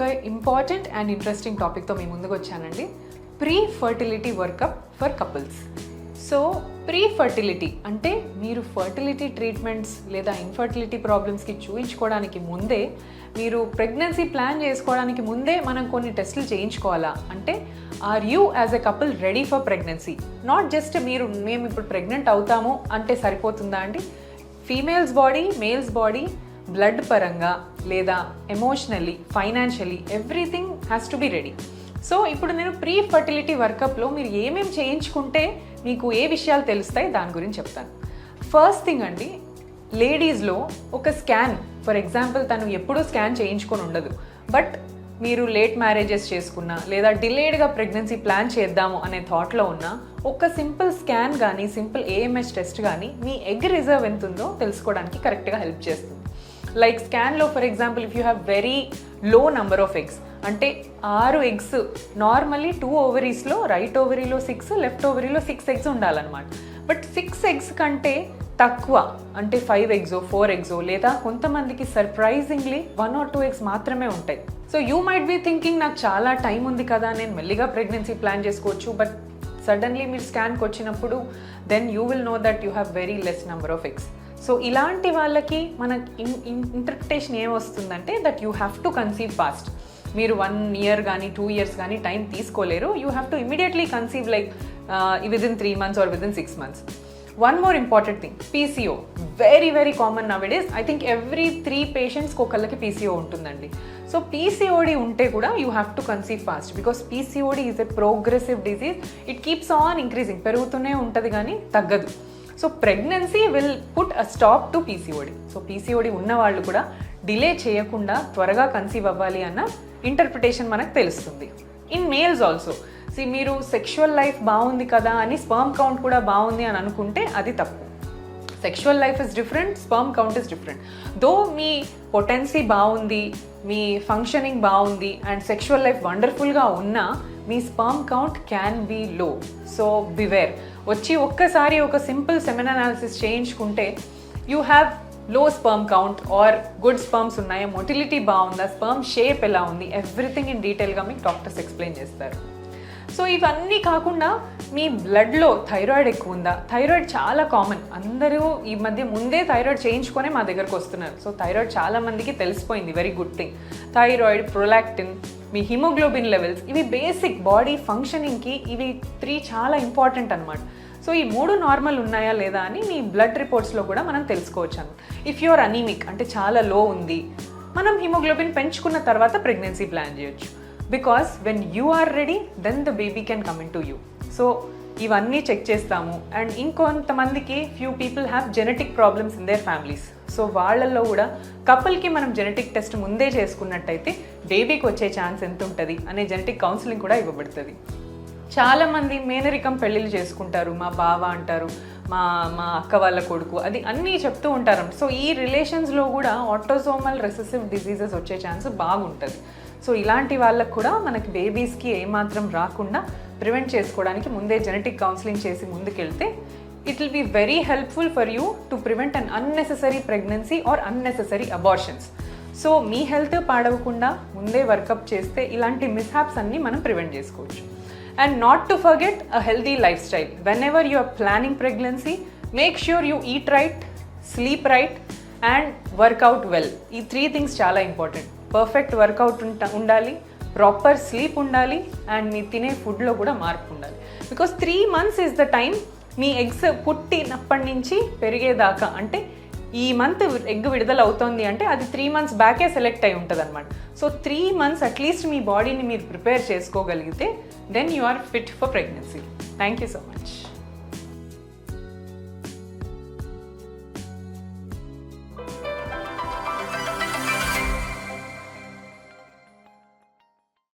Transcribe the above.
And interesting టాపిక్తో మీ ముందుకు వచ్చానండి. Pre fertility workup for couples so pre fertility అంటే మీరు ఫర్టిలిటీ ట్రీట్మెంట్స్ లేదా ఇన్ఫర్టిలిటీ ప్రాబ్లమ్స్కి చూయించుకోవడానికి ముందే మీరు ప్రెగ్నెన్సీ ప్లాన్ చేసుకోవడానికి ముందే మనం కొన్ని టెస్టులు చేయించుకోవాలా? అంటే are you as a couple ready for pregnancy not just మీరు మేము ఇప్పుడు ప్రెగ్నెంట్ అవుతాము అంటే సరిపోతుందా అండి? Females body males body blood పరంగా లేదా emotionally financially everything has to be ready so ఇప్పుడు నేను ప్రీ ఫర్టిలిటీ వర్కప్లో మీరు ఏమేమి చేయించుకుంటే మీకు ఏ విషయాలు తెలుస్తాయి దాని గురించి చెప్తాను. ఫస్ట్ థింగ్ అండి లేడీస్లో ఒక స్కాన్ ఫర్ ఎగ్జాంపుల్ తను ఎప్పుడూ స్కాన్ చేయించుకొని ఉండదు. బట్ మీరు లేట్ మ్యారేజెస్ చేసుకున్నా లేదా డిలేడ్గా ప్రెగ్నెన్సీ ప్లాన్ చేద్దాము అనే థాట్లో ఉన్న ఒక సింపుల్ స్కాన్ కానీ సింపుల్ ఏఎంఎస్ టెస్ట్ కానీ మీ ఎగ్ రిజర్వ్ ఎంత ఉందో తెలుసుకోవడానికి కరెక్ట్గా హెల్ప్ చేస్తుంది. Like స్కాన్లో for example if you have very low number of eggs అంటే ఆరు ఎగ్స్ నార్మల్లీ టూ ఓవరీస్లో రైట్ ఓవరీలో సిక్స్ లెఫ్ట్ ఓవరీలో సిక్స్ ఎగ్స్ ఉండాలన్నమాట. బట్ సిక్స్ ఎగ్స్ కంటే తక్కువ అంటే ఫైవ్ ఎగ్జో ఫోర్ ఎగ్జో లేదా కొంతమందికి surprisingly one or two eggs మాత్రమే ఉంటాయి. So you might be thinking నాకు చాలా టైం ఉంది కదా నేను మెల్లిగా ప్రెగ్నెన్సీ ప్లాన్ చేసుకోవచ్చు. బట్ సడన్లీ మీరు స్కాన్కి వచ్చినప్పుడు then you will know that you have very less number of eggs so ఇలాంటి వాళ్ళకి మన ఇంటర్ప్రిటేషన్ ఏమొస్తుందంటే that you have to conceive fast మీరు వన్ ఇయర్ కానీ టూ ఇయర్స్ కానీ టైం తీసుకోలేరు. You have to immediately conceive like within three months or within six months one more important thing PCO very very common nowadays I think every three పేషెంట్స్కి ఒకళ్ళకి PCO ఉంటుందండి. So PCOD ఉంటే కూడా you have to conceive fast because PCOD is a progressive disease it keeps on increasing పెరుగుతూనే ఉంటుంది కానీ తగ్గదు. So pregnancy will put a stop to PCOD so PCOD ఉన్న వాళ్ళు కూడా డిలే చేయకుండా త్వరగా కన్సీవ్ అవ్వాలి అన్న ఇంటర్ప్రిటేషన్ మనకు తెలుస్తుంది. ఇన్ మేల్స్ ఆల్సో సి మీరు సెక్షువల్ లైఫ్ బాగుంది కదా అని స్పర్మ్ కౌంట్ కూడా బాగుంది అని అనుకుంటే అది తప్పు. Sexual life is different sperm count is different though me potency బాగుంది మీ ఫంక్షనింగ్ బాగుంది అండ్ సెక్షువల్ లైఫ్ వండర్ఫుల్గా ఉన్నా మీ sperm count can be low so beware వచ్చి ఒక్కసారి ఒక సింపుల్ సెమెన్ అనాలిసిస్ చేయించుకుంటే you హ్యావ్లో sperm count or good sperms ఉన్నాయా? మొటిలిటీ బాగుందా? స్పర్మ్ షేప్ ఎలా ఉంది? ఎవ్రీథింగ్ ఇన్ డీటెయిల్గా మీకు డాక్టర్స్ ఎక్స్ప్లెయిన్ చేస్తారు. సో ఇవన్నీ కాకుండా మీ బ్లడ్లో థైరాయిడ్ ఎక్కువ ఉందా? థైరాయిడ్ చాలా కామన్ అందరూ ఈ మధ్య ముందే థైరాయిడ్ చేయించుకొనే మా దగ్గరకు వస్తున్నారు. సో థైరాయిడ్ చాలామందికి తెలిసిపోయింది. Very good thing thyroid prolactin మీ హిమోగ్లోబిన్ లెవెల్స్ ఇవి బేసిక్ బాడీ ఫంక్షనింగ్కి ఇవి త్రీ చాలా ఇంపార్టెంట్ అనమాట సో ఈ మూడు నార్మల్ ఉన్నాయా లేదా అని మీ బ్లడ్ రిపోర్ట్స్లో కూడా మనం తెలుసుకోవచ్చు అనమాట ఇఫ్ యువర్ అనీమిక్ అంటే చాలా లో ఉంది మనం హిమోగ్లోబిన్ పెంచుకున్న తర్వాత ప్రెగ్నెన్సీ ప్లాన్ చేయొచ్చు. Because when you are ready then the baby can come into you so ఇవన్నీ చెక్ చేస్తాము. అండ్ ఇంకొంతమందికి few people have genetic problems in their families so వాళ్ళల్లో కూడా కపుల్కి మనం జెనెటిక్ టెస్ట్ ముందే చేసుకున్నట్టయితే బేబీకి వచ్చే ఛాన్స్ ఎంత ఉంటుంది అనే జెనెటిక్ కౌన్సిలింగ్ కూడా ఇవ్వబడుతుంది. చాలామంది మేనరికం పెళ్ళిళ్ళు చేసుకుంటారు మా బావ అంటారు మా మా అక్క వాళ్ళ కొడుకు అది అన్నీ చెప్తూ ఉంటారు. సో ఈ రిలేషన్స్లో కూడా ఆటోసోమల్ రెసెసివ్ డిసీజెస్ వచ్చే ఛాన్స్ బాగుంటుంది. సో ఇలాంటి వాళ్ళకు కూడా మనకి బేబీస్కి ఏమాత్రం రాకుండా ప్రివెంట్ చేసుకోవడానికి ముందే జెనెటిక్ కౌన్సిలింగ్ చేసి ముందుకెళ్తే it will be very helpful for you to prevent un unnecessary pregnancy or unnecessary abortions so me health పాడవకుండా ముందే వర్కప్ చేస్తే ఇలాంటి మిస్హాప్స్ అన్నీ మనం ప్రివెంట్ చేసుకోవచ్చు. And not to forget a healthy lifestyle whenever you are planning pregnancy make sure you eat right sleep right and workout well ఈ three things చాలా important perfect workout ఉంట ఉండాలి ప్రాపర్ స్లీప్ ఉండాలి అండ్ మీ తినే ఫుడ్లో కూడా మార్పు ఉండాలి. Because three months is the time me eggs పుట్టినప్పటి నుంచి పెరిగేదాకా అంటే ఈ మంత్ ఎగ్ విడుదల అవుతోంది అంటే అది త్రీ మంత్స్ బ్యాకే సెలెక్ట్ అయి ఉంటుంది అనమాట so three months at least మీ బాడీని మీరు ప్రిపేర్ చేసుకోగలిగితే then you are fit for pregnancy thank you so much